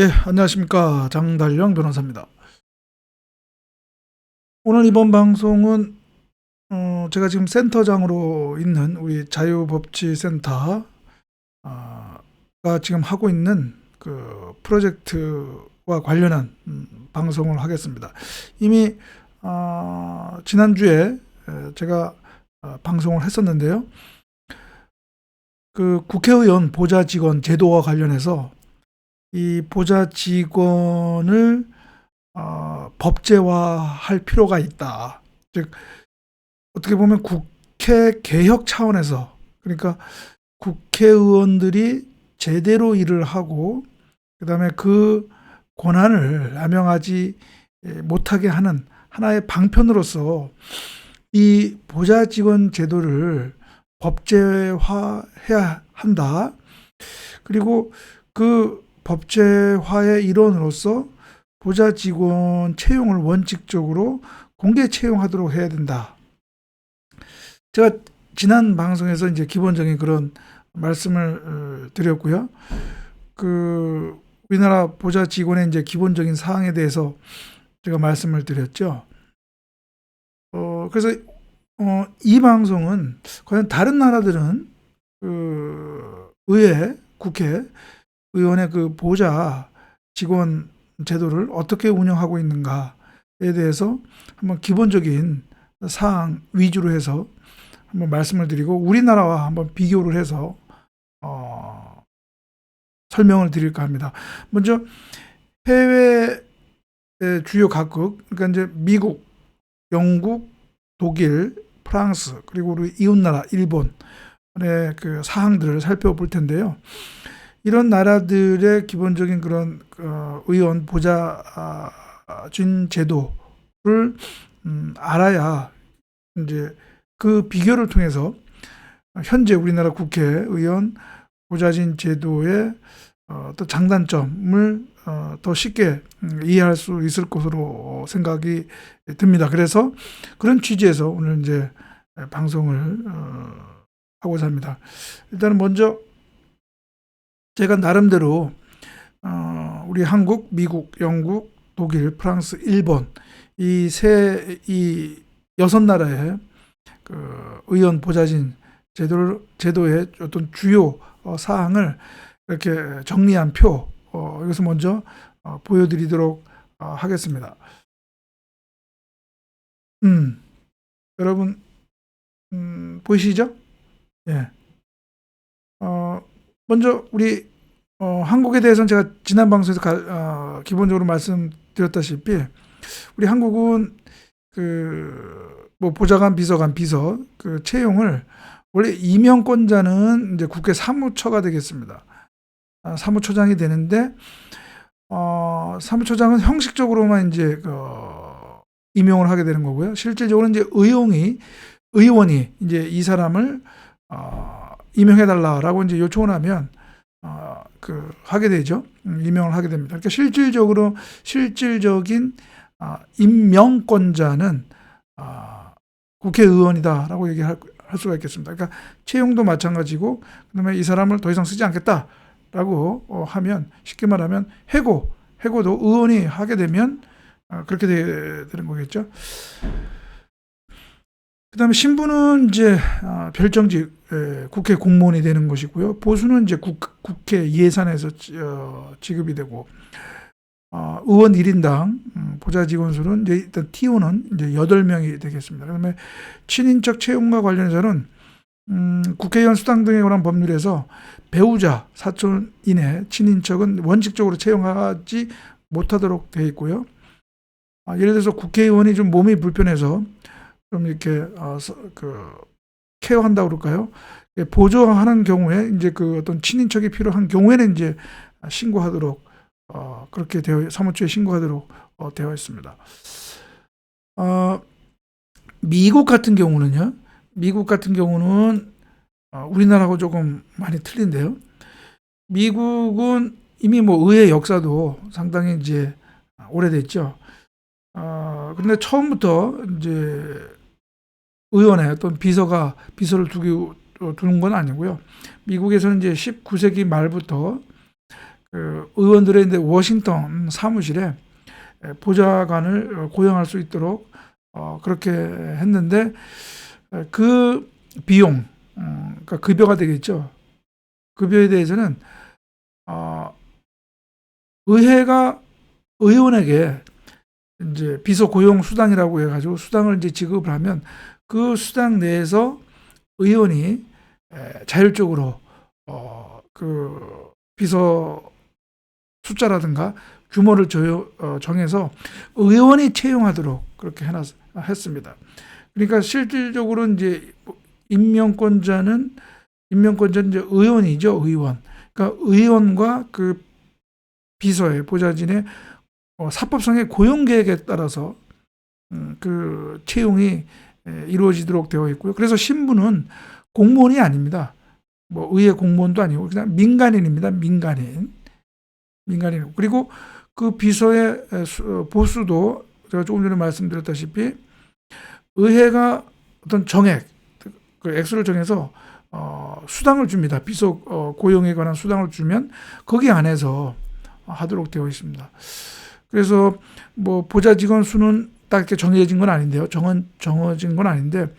예, 안녕하십니까. 장달령 변호사입니다. 오늘 이번 방송은 어, 제가 지금 센터장으로 있는 우리 자유법치센터 아, 가 지금 하고 있는 그 프로젝트와 관련한 음, 방송을 하겠습니다. 이미 아, 지난주에 에, 제가 아, 방송을 했었는데요. 그 국회의원 보좌 직원 제도와 관련해서 이 보좌 직원을 어, 법제화할 필요가 있다. 즉 어떻게 보면 국회 개혁 차원에서 그러니까 국회의원들이 제대로 일을 하고 그다음에 그 권한을 남용하지 못하게 하는 하나의 방편으로서 이 보좌 직원 제도를 법제화해야 한다. 그리고 그 법제화의 일원으로서 보좌 직원 채용을 원칙적으로 공개 채용하도록 해야 된다. 제가 지난 방송에서 이제 기본적인 그런 말씀을 어, 드렸고요. 그 우리나라 보좌 직원의 이제 기본적인 사항에 대해서 제가 말씀을 드렸죠. 어 그래서 어, 이 방송은 과연 다른 나라들은 그 의회, 국회 의원의 그 보좌 직원 제도를 어떻게 운영하고 있는가에 대해서 한번 기본적인 사항 위주로 해서 한번 말씀을 드리고 우리나라와 한번 비교를 해서 어, 설명을 드릴까 합니다. 먼저 해외 주요 각국 그러니까 이제 미국, 영국, 독일, 프랑스 그리고 우리 이웃 나라 일본의 그 사항들을 살펴볼 텐데요. 이런 나라들의 기본적인 그런 어, 의원 보좌진 제도를 음, 알아야 이제 그 비교를 통해서 현재 우리나라 국회의원 보좌진 제도의 어, 또 장단점을 어, 더 쉽게 음, 이해할 수 있을 것으로 생각이 듭니다. 그래서 그런 취지에서 오늘 이제 방송을 어, 하고자 합니다. 일단은 먼저 제가 나름대로 어, 우리 한국, 미국, 영국, 독일, 프랑스, 일본 이세이 여섯 나라의 그 의원 보좌진 제도를 제도의 어떤 주요 어, 사항을 이렇게 정리한 표 어, 이것을 먼저 어, 보여드리도록 어, 하겠습니다. 음, 여러분 음, 보이시죠? 예. 어, 먼저 우리 어, 한국에 대해서는 제가 지난 방송에서 가, 어, 기본적으로 말씀드렸다시피 우리 한국은 그 뭐 보좌관, 비서관, 비서 그 채용을 원래 임명권자는 이제 국회 사무처가 되겠습니다. 아, 사무처장이 되는데 어, 사무처장은 형식적으로만 이제 그 임용을 하게 되는 거고요. 실질적으로는 이제 의원이 의원이 이제 이 사람을 어, 임명해 달라라고 이제 요청을 하면 어, 그 하게 되죠. 음, 임명을 하게 됩니다. 그러니까 실질적으로 실질적인 어, 임명권자는 어, 국회의원이다라고 얘기할 할 수가 있겠습니다. 그러니까 채용도 마찬가지고 그다음에 이 사람을 더 이상 쓰지 않겠다라고 어, 하면 쉽게 말하면 해고 해고도 의원이 하게 되면 어, 그렇게 되, 되는 거겠죠. 그 다음에 신부는 이제 아, 별정직 에, 국회 공무원이 되는 것이고요. 보수는 이제 국, 국회 예산에서 지, 어, 지급이 되고 어, 의원 1인당 음, 보좌 직원 수는 이제 일단 T1은 이제 8명이 되겠습니다. 그 다음에 친인척 채용과 관련해서는 음, 국회의원 수당 등에 관한 법률에서 배우자, 사촌 이내 친인척은 원칙적으로 채용하지 못하도록 되어 있고요. 아, 예를 들어서 국회의원이 좀 몸이 불편해서 좀 이렇게 어, 그 케어한다 그럴까요? 예, 보조하는 경우에 이제 그 어떤 친인척이 필요한 경우에는 이제 신고하도록 어, 그렇게 되어 사무처에 신고하도록 어, 되어 있습니다. 어, 미국 같은 경우는요. 미국 같은 경우는 어, 우리나라하고 조금 많이 틀린데요. 미국은 이미 뭐 의회 역사도 상당히 이제 오래됐죠. 어, 근데 처음부터 이제 의원의 어떤 비서가 비서를 두기, 두는 건 아니고요. 미국에서는 이제 19세기 말부터 그 의원들의 이제 워싱턴 사무실에 에, 보좌관을 어, 고용할 수 있도록 어, 그렇게 했는데 에, 그 비용, 음, 그러니까 급여가 되겠죠. 급여에 대해서는 어, 의회가 의원에게 이제 비서 고용 수당이라고 해가지고 수당을 이제 지급을 하면 그 수당 내에서 의원이 에, 자율적으로 어, 그 비서 숫자라든가 규모를 저, 어, 정해서 의원이 채용하도록 그렇게 해놨 했습니다. 그러니까 실질적으로 이제 임명권자는 임명권자는 이제 의원이죠, 의원. 그러니까 의원과 그 비서의 보좌진의 어, 사법상의 고용 계획에 따라서 음, 그 채용이 에, 이루어지도록 되어 있고요. 그래서 신분은 공무원이 아닙니다. 뭐 의회 공무원도 아니고 그냥 민간인입니다. 민간인. 민간인. 그리고 그 비서의 어, 보수도 제가 조금 전에 말씀드렸다시피 의회가 어떤 정액, 그 액수를 정해서 어, 수당을 줍니다. 비서 어, 고용에 관한 수당을 주면 거기 안에서 하도록 되어 있습니다. 그래서 뭐 보좌 직원 수는 딱 이렇게 정해진 건 아닌데요. 정한 정해진 건 아닌데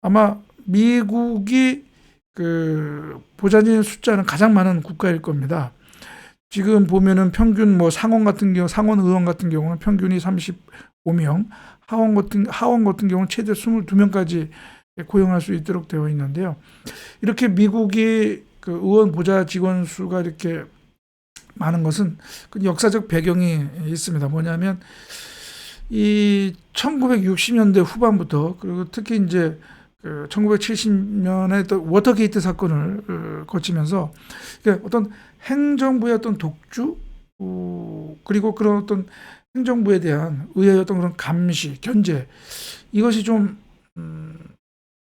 아마 미국이 그 보좌진 숫자는 가장 많은 국가일 겁니다. 지금 보면은 평균 뭐 상원 같은 경우 상원 의원 같은 경우는 평균이 35명, 하원 같은 하원 같은 경우는 최대 22명까지 고용할 수 있도록 되어 있는데요. 이렇게 미국이 그 의원 보좌 직원 수가 이렇게 많은 것은 그 역사적 배경이 있습니다. 뭐냐면 이 1960년대 후반부터 그리고 특히 이제 그 1970년에 또 워터게이트 사건을 어, 거치면서 어떤 행정부의 어떤 독주 어, 그리고 그런 어떤 행정부에 대한 의회의 어떤 그런 감시, 견제 이것이 좀 음,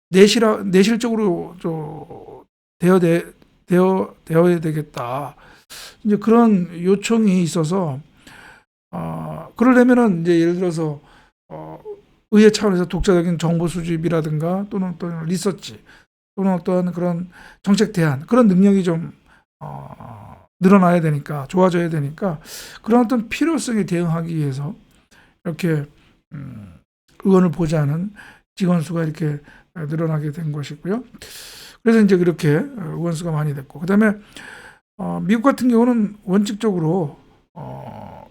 내실화 내실적으로 좀 되어 되, 되어 되어야 되겠다. 이제 그런 요청이 있어서 어, 그러려면은 이제 예를 들어서 어, 의회 차원에서 독자적인 정보 수집이라든가 또는 어떤 리서치 또는 어떤 그런 정책 대안 그런 능력이 좀 어, 늘어나야 되니까 좋아져야 되니까 그런 어떤 필요성에 대응하기 위해서 이렇게 음, 의원을 보좌하는 직원 수가 이렇게 늘어나게 된 것이고요. 그래서 이제 그렇게 의원 수가 많이 됐고 그다음에 어, 미국 같은 경우는 원칙적으로 어,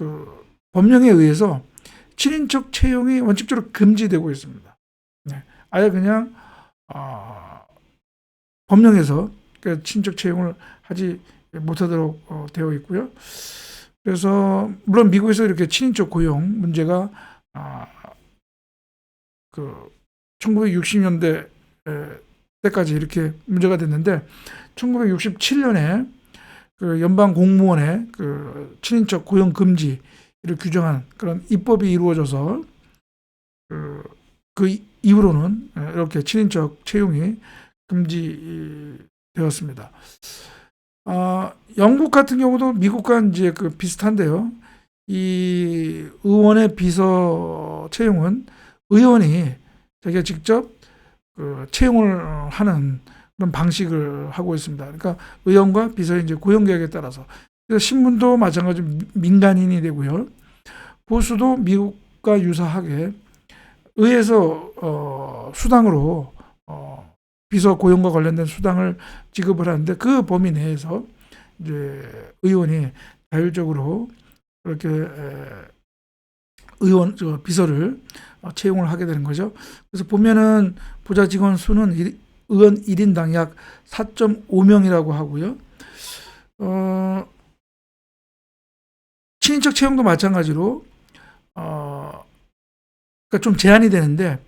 그 법령에 의해서 친인척 채용이 원칙적으로 금지되고 있습니다. 네. 아예 그냥 어, 법령에서 그 친척 채용을 하지 못하도록 어, 되어 있고요. 그래서 물론 미국에서 이렇게 친인척 고용 문제가 아, 그 1960년대 때까지 이렇게 문제가 됐는데 1967년에 그 연방 공무원의 그 친인척 고용 금지를 규정한 그런 입법이 이루어져서 그, 그 이후로는 이렇게 친인척 채용이 금지되었습니다. 아, 영국 같은 경우도 미국과 이제 그 비슷한데요. 이 의원의 비서 채용은 의원이 자기가 직접 그 채용을 하는 그런 방식을 하고 있습니다. 그러니까 의원과 비서의 이제 고용 계약에 따라서 신문도 마찬가지로 민간인이 되고요. 보수도 미국과 유사하게 의회에서 어, 수당으로 어, 비서 고용과 관련된 수당을 지급을 하는데 그 범위 내에서 이제 의원이 자율적으로 그렇게 에, 의원 저 비서를 어, 채용을 하게 되는 거죠. 그래서 보면은 보좌 직원 수는 일- 의원 1인당 약 4.5명이라고 하고요. 어, 친인척 채용도 마찬가지로 어, 그러니까 좀 제한이 되는데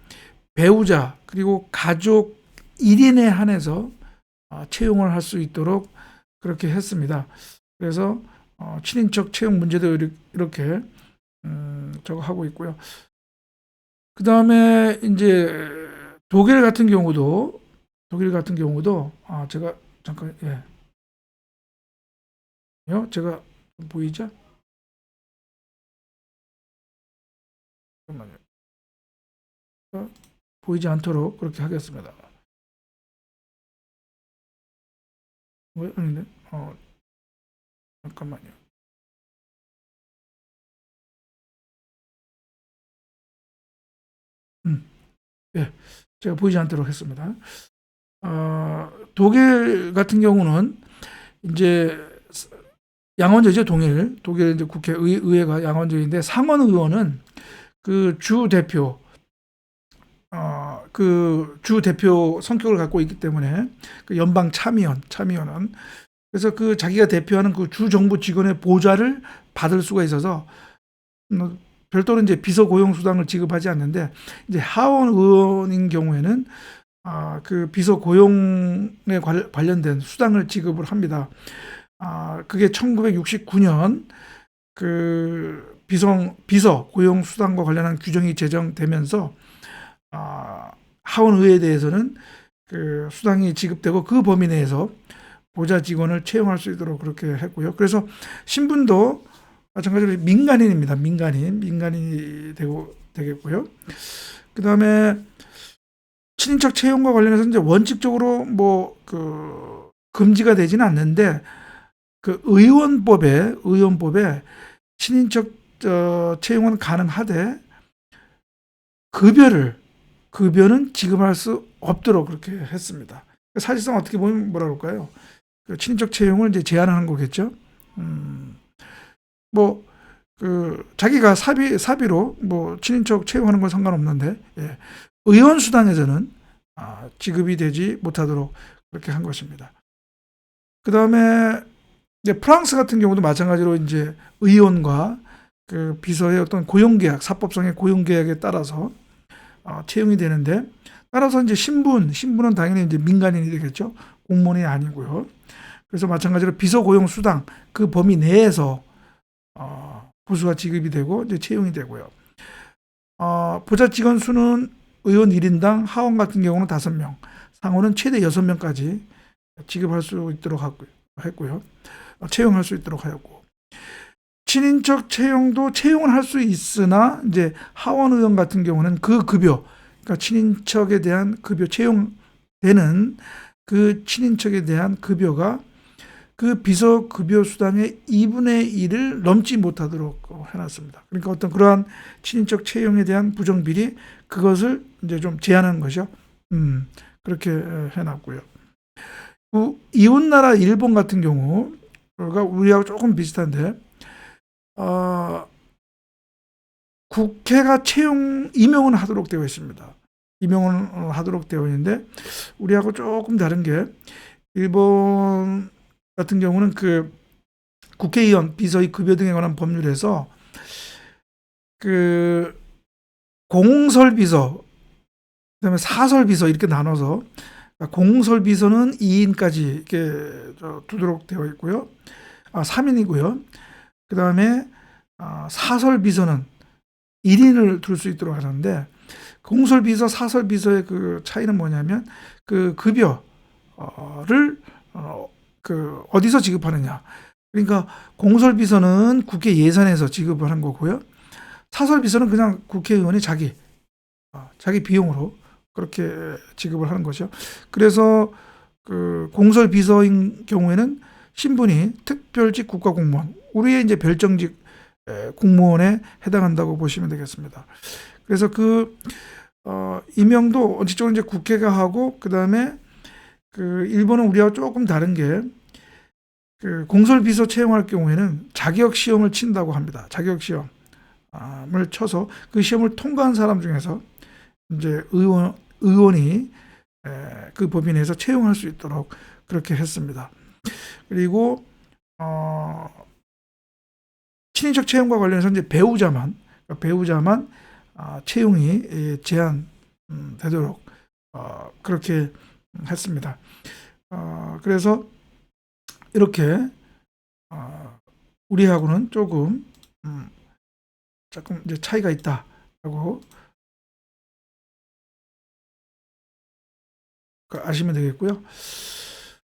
배우자 그리고 가족 1인에 한해서 어, 채용을 할 수 있도록 그렇게 했습니다. 그래서 어, 친인척 채용 문제도 이렇- 이렇게 음, 저거 하고 있고요. 그 다음에 이제 독일 같은 경우도 독일 같은 경우도 아 제가 잠깐 예. 요 제가 보이죠? 잠깐만요. 어, 보이지 않도록 그렇게 하겠습니다. 왜 아닌데? 어 잠깐만요. 음, 예, 제가 보이지 않도록 했습니다. 어, 독일 같은 경우는 이제 양원제죠 동일 독일 이제 국회 의, 의회가 양원제인데 상원 의원은 그 주 대표 어, 그 주 대표 성격을 갖고 있기 때문에 그 연방 참의원 참의원은. 그래서 그 자기가 대표하는 그 주 정부 직원의 보좌를 받을 수가 있어서 음, 별도로 이제 비서 고용 수당을 지급하지 않는데 이제 하원 의원인 경우에는 아, 그 비서 고용에 관- 관련된 수당을 지급을 합니다. 아, 그게 1969년 그 비서 비서 고용 수당과 관련한 규정이 제정되면서 아, 하원 의회에 대해서는 그 수당이 지급되고 그 범위 내에서 보좌 직원을 채용할 수 있도록 그렇게 했고요. 그래서 신분도 마찬가지로 민간인입니다. 민간인, 민간인이 되고 되겠고요. 그 다음에 친인척 채용과 관련해서 이제 원칙적으로 뭐 그 금지가 되지는 않는데 그 의원법에 의원법에 친인척 어, 채용은 가능하되 급여를 급여는 지급할 수 없도록 그렇게 했습니다. 사실상 어떻게 보면 뭐라 그럴까요? 그 친인척 채용을 이제 제한하는 거겠죠. 음, 뭐, 그, 자기가 사비, 사비로 뭐, 친인척 채용하는 건 상관없는데, 예. 의원 수당에서는, 아, 지급이 되지 못하도록 그렇게 한 것입니다. 그 다음에, 프랑스 같은 경우도 마찬가지로 이제 의원과 그 비서의 어떤 고용계약, 사법상의 고용계약에 따라서, 어, 채용이 되는데, 따라서 이제 신분, 신분은 당연히 이제 민간인이 되겠죠. 공무원이 아니고요. 그래서 마찬가지로 비서 고용 수당 그 범위 내에서 어, 보수가 지급이 되고 이제 채용이 되고요. 어, 보좌 직원 수는 의원 1인당 하원 같은 경우는 5명, 상원은 최대 6명까지 지급할 수 있도록 했고요. 어, 채용할 수 있도록 하였고. 친인척 채용도 채용을 할 수 있으나 이제 하원 의원 같은 경우는 그 급여, 그러니까 친인척에 대한 급여 채용되는 그 친인척에 대한 급여가 그 비서 급여 수당의 2분의 1을 넘지 못하도록 해놨습니다. 그러니까 어떤 그러한 친인척 채용에 대한 부정 비리 그것을 이제 좀 제한하는 것이요. 음, 그렇게 해놨고요. 그 이웃 나라 일본 같은 경우가 우리하고 조금 비슷한데, 어, 국회가 채용 임용은 하도록 되어 있습니다. 임용은 하도록 되어 있는데 우리하고 조금 다른 게 일본 같은 경우는 그 국회의원 비서의 급여 등에 관한 법률에서 그 공설 비서 그다음에 사설 비서 이렇게 나눠서 그러니까 공설 비서는 2인까지 이렇게 저 두도록 되어 있고요. 아, 3인이고요. 그 다음에 아, 사설 비서는 1인을 둘 수 있도록 하는데 공설 비서, 사설 비서의 그 차이는 뭐냐면 그 급여를 어, 그 어디서 지급하느냐. 그러니까 공설 비서는 국회 예산에서 지급을 하는 거고요. 사설 비서는 그냥 국회의원이 자기 어, 자기 비용으로 그렇게 지급을 하는 거죠. 그래서 그 공설 비서인 경우에는 신분이 특별직 국가공무원, 우리의 이제 별정직 에, 공무원에 해당한다고 보시면 되겠습니다. 그래서 그 어, 임명도 원칙적으로 이제 국회가 하고 그 다음에 그 일본은 우리와 조금 다른 게 그 공설 비서 채용할 경우에는 자격 시험을 친다고 합니다. 자격 시험 을 쳐서 그 시험을 통과한 사람 중에서 이제 의원 의원이 에, 그 법인 내에서 채용할 수 있도록 그렇게 했습니다. 그리고 어, 친인척 채용과 관련해서 이제 배우자만 그러니까 배우자만 아, 채용이 예, 제한 음, 되도록 어, 그렇게 했습니다. 어, 그래서 이렇게 어, 우리하고는 조금 음, 조금 이제 차이가 있다라고 그 아시면 되겠고요.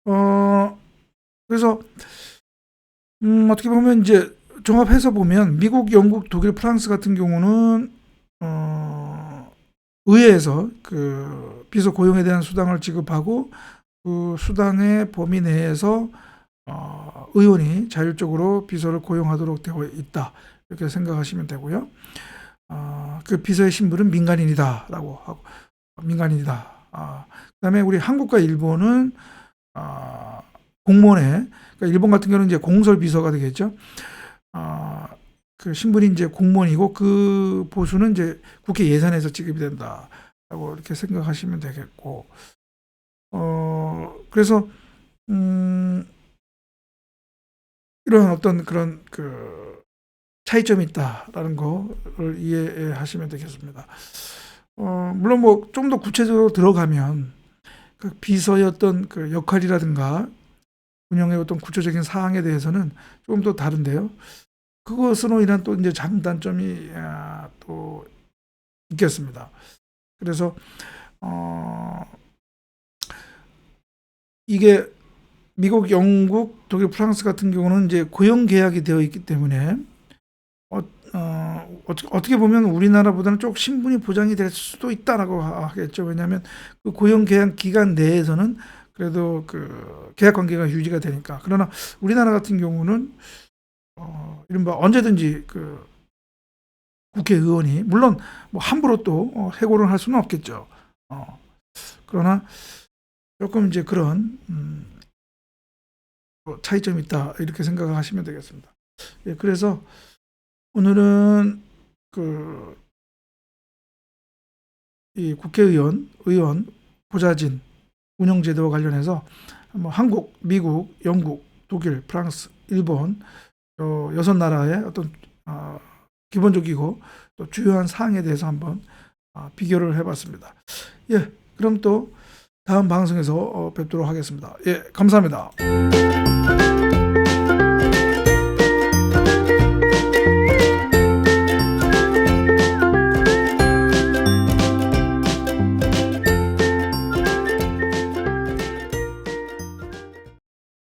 어, 그래서 음, 어떻게 보면 이제 종합해서 보면 미국, 영국, 독일, 프랑스 같은 경우는 어, 의회에서 그 비서 고용에 대한 수당을 지급하고 그 수당의 범위 내에서 어, 의원이 자율적으로 비서를 고용하도록 되어 있다 이렇게 생각하시면 되고요. 어, 그 비서의 신분은 민간인이다라고 하고 민간인이다. 아, 그다음에 우리 한국과 일본은 아, 공무원의 그러니까 일본 같은 경우는 이제 공설 비서가 되겠죠. 아, 그 신분이 이제 공무원이고 그 보수는 이제 국회 예산에서 지급이 된다라고 이렇게 생각하시면 되겠고, 어 그래서 음 이러한 어떤 그런 그 차이점이 있다라는 거를 이해하시면 되겠습니다. 어 물론 뭐 좀 더 구체적으로 들어가면 그 비서의 어떤 그 역할이라든가 운영의 어떤 구체적인 사항에 대해서는 조금 더 다른데요. 그것으로 인한 또 이제 장단점이 아, 또 있겠습니다. 그래서 어 이게 미국, 영국, 독일, 프랑스 같은 경우는 이제 고용 계약이 되어 있기 때문에 어, 어, 어떻게- 보면 우리나라보다는 좀 신분이 보장이 될 수도 있다라고 하- 하겠죠. 왜냐하면 그 고용 계약 기간 내에서는 그래도 그 계약 관계가 유지가 되니까. 그러나 우리나라 같은 경우는 어, 이른바 언제든지 그 국회의원이 물론 뭐 함부로 또 어, 해고를 할 수는 없겠죠. 어, 그러나 조금 이제 그런 음, 뭐 차이점이 있다 이렇게 생각을 하시면 되겠습니다. 예, 그래서 오늘은 그 이 국회의원, 의원, 보좌진 운영 제도와 관련해서 뭐 한국, 미국, 영국, 독일, 프랑스, 일본 어, 여섯 나라의 어떤 어, 기본적이고 또 주요한 사항에 대해서 한번 아, 비교를 해봤습니다. 예, 그럼 또 다음 방송에서 어, 뵙도록 하겠습니다. 예, 감사합니다.